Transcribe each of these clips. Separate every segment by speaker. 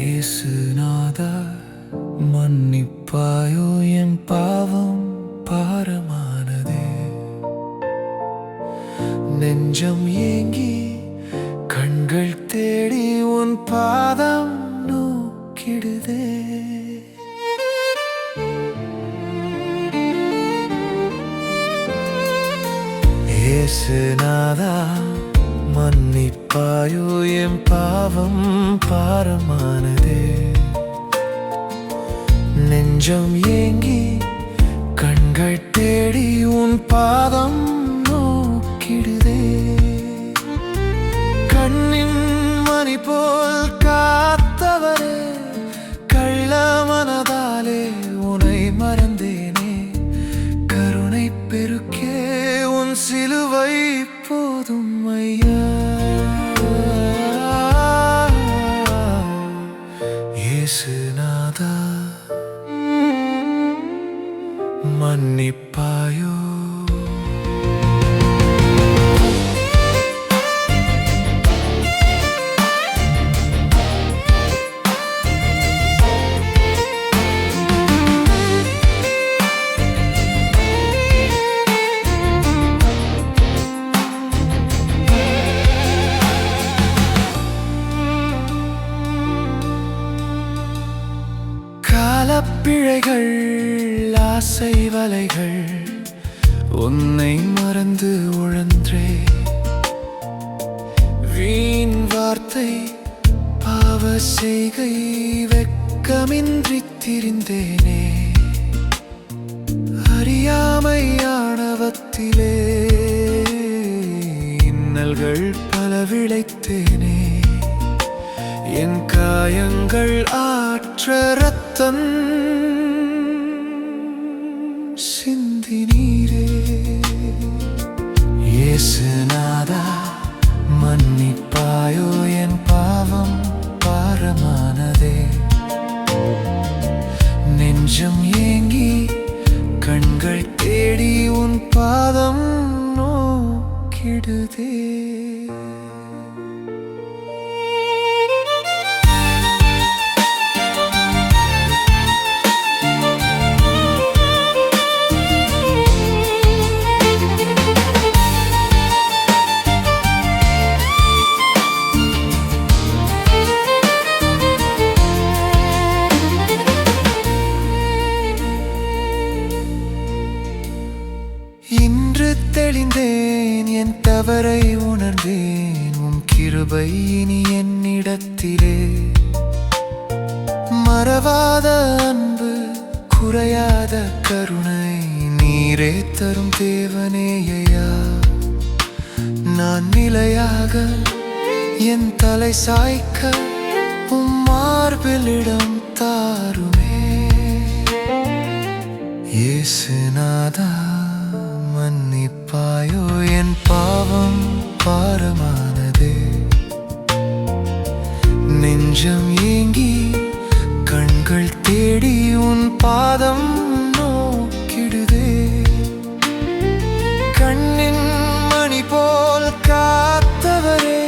Speaker 1: இயேசுநாதா மன்னிப்பாயோ என் பாவம் பாரமானது. நெஞ்சம் ஏங்கி கண்கள் தேடி உன் பாதம் நோக்கிடுதே. இயேசுநாதா மன்னிப்பாயோ என் பாவம் பாரமானதே. நெஞ்சம் ஏங்கி கண்கள் தேடி உன் பாதம் நோக்கிடு. சிலுவை போதும் ஐயா. இயேசுநாதா மன்னிப்பாயோ. பிழைகள் ஆசை வலைகள் உன்னை மறந்து உழன்றே. வீண் வார்த்தை பாவ செய்கை வெக்கமின்றி திரிந்தேனே. அறியாமையானவத்திலே இன்னல்கள் பல விளைத்தேனே. என் காயங்கள் ஆற்ற ரத்தம் சிந்தி நீரே. இயேசுநாதா மன்னிப்பாயோ என் பாவம் பாரமானதே. நெஞ்சம் ஏங்கி கண்கள் தேடி உன் பாதம் நோக்கிடுதே. என் உணர்ந்தேன் உம் கிருபை இனி என்னிடத்திலே. மறவாத அன்பு குறையாத கருணை நீரே தரும் தேவனேயா நான் நிலையாக என் தலை சாய்க்க உம் மார்பிலிடம் தாருமே. நெஞ்சம் ஏங்கி கண்கள் தேடி உன் பாதம் நோக்கிடுதே. கண்ணின் மணி போல் காத்தவரே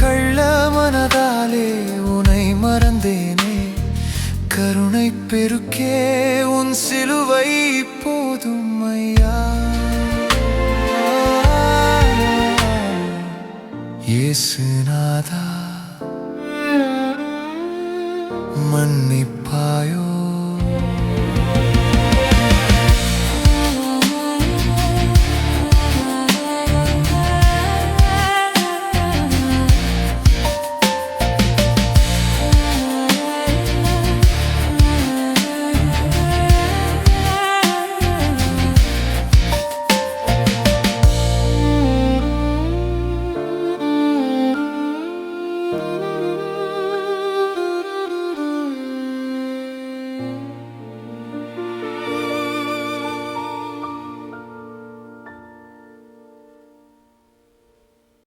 Speaker 1: கள்ள மனதாலே உனை மறந்தேனே. கருணை பெருக்கே உன் சிலுவை போதும் ஐயா இயேசு